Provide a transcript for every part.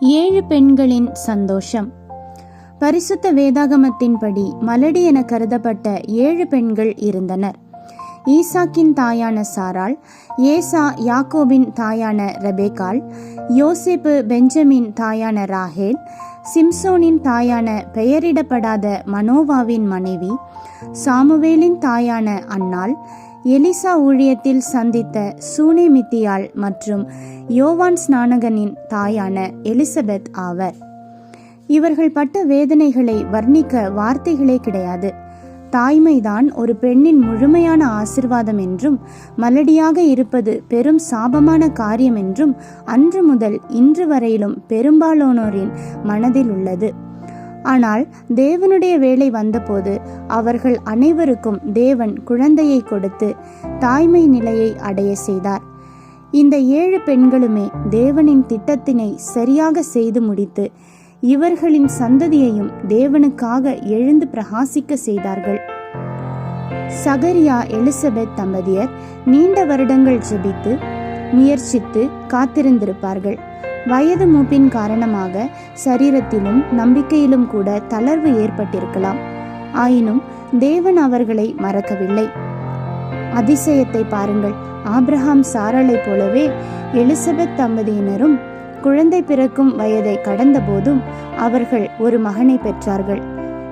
ஏழு பெண்களின் சந்தோஷம். பரிசுத்த வேதாகமத்தின்படி மலடி என கருதப்பட்ட ஏழு பெண்கள் இருந்தனர். ஈசாக்கின் தாயான சாராள் ஏசா யாக்கோபின் தாயான ரெபேகால் யோசேப்பு பெஞ்சமின் தாயான ராஹேல் சிம்சோனின் தாயான பெயரிடப்படாத மனோவாவின் மனைவி சாமுவேலின் தாயான அன்னாள் எலிசா ஊழியத்தில் சந்தித்த சூனேமித்தியாள் மற்றும் யோவான் ஸ்நானகனின் தாயான எலிசபெத் ஆவர். இவர்கள் பட்ட வேதனைகளை வர்ணிக்க வார்த்தைகளே கிடையாது. தாய்மைதான் ஒரு பெண்ணின் முழுமையான ஆசிர்வாதம் என்றும் மலடியாக இருப்பது பெரும் சாபமான காரியம் என்றும் அன்று முதல் இன்று வரையிலும் பெரும்பாலானோரின் மனதில் உள்ளது. ஆனால் தேவனுடைய வேலை வந்தபோது அவர்கள் அனைவருக்கும் தேவன் குழந்தையை கொடுத்து தாய்மை நிலையை அடைய செய்தார். இந்த ஏழு பெண்களுமே தேவனின் திட்டத்தினை சரியாக செய்து முடித்து இவர்களின் சந்ததியையும் தேவனுக்காக எழுந்து பிரகாசிக்க செய்தார்கள். சகரியா எலிசபெத் தம்பதியர் நீண்ட வருடங்கள் ஜெபித்து முயற்சித்து காத்திருந்திருப்பார்கள். வயது மூப்பின் காரணமாக சரீரத்திலும் நம்பிக்கையிலும் கூட தளர்வு ஏற்பட்டிருக்கலாம். ஆயினும் தேவன் அவர்களை மறக்கவில்லை. அதிசயத்தை பாருங்கள். ஆப்ரஹாம் சாரலை போலவே எலிசபெத் தம்பதியினரும் குழந்தை பிறக்கும் வயதை கடந்தபோதும் அவர்கள் ஒரு மகனை பெற்றார்கள்.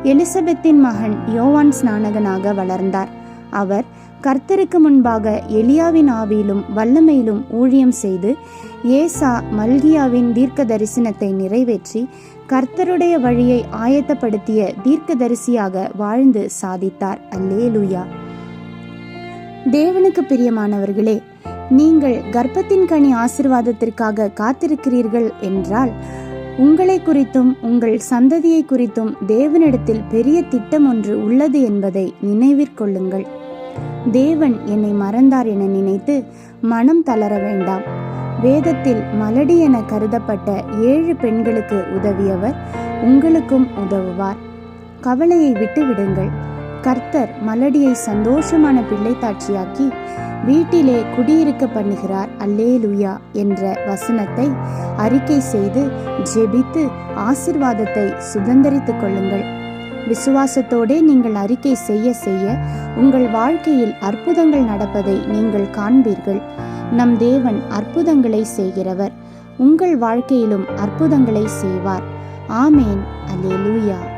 எலிசபெத்தின் மகன் யோவான் ஸ்நானகனாக வளர்ந்தார். அவர் கர்த்தருக்கு முன்பாக எலியாவின் ஆவியிலும் வல்லமையிலும் ஊழியம் செய்து ஏசா மல்கியாவின் தீர்க்க தரிசனத்தை நிறைவேற்றி கர்த்தருடைய வழியை ஆயத்தப்படுத்திய தீர்க்க தரிசியாக வாழ்ந்து சாதித்தார். அல்லேலுயா. தேவனுக்கு பிரியமானவர்களே நீங்கள் கர்ப்பத்தின் கனி ஆசிர்வாதத்திற்காக காத்திருக்கிறீர்கள் என்றால் உங்களை குறித்தும் உங்கள் சந்ததியை குறித்தும் தேவனிடத்தில் பெரிய திட்டம் ஒன்று உள்ளது என்பதை நினைவிற்கொள்ளுங்கள் தேவன் என்னை மறந்தார் என நினைத்து மனம் தளர வேண்டாம். வேதத்தில் மலடி என கருதப்பட்ட ஏழு பெண்களுக்கு உதவியவர் உங்களுக்கும் உதவுவார். கவலையை விட்டுவிடுங்கள். கர்த்தர் மலடியை சந்தோஷமான பிள்ளைத்தாட்சியாக்கி வீட்டிலே குடியிருக்க பண்ணுகிறார். அல்லே லுயா என்ற வசனத்தை அறிக்கை செய்து ஜெபித்து ஆசிர்வாதத்தை சுதந்திரித்துக் கொள்ளுங்கள். விசுவாசத்தோடே நீங்கள் அறிக்கை செய்ய செய்ய உங்கள் வாழ்க்கையில் அற்புதங்கள் நடப்பதை நீங்கள் காண்பீர்கள். நம் தேவன் அற்புதங்களை செய்கிறவர். உங்கள் வாழ்க்கையிலும் அற்புதங்களை செய்வார். ஆமேன். அல்லேலூயா.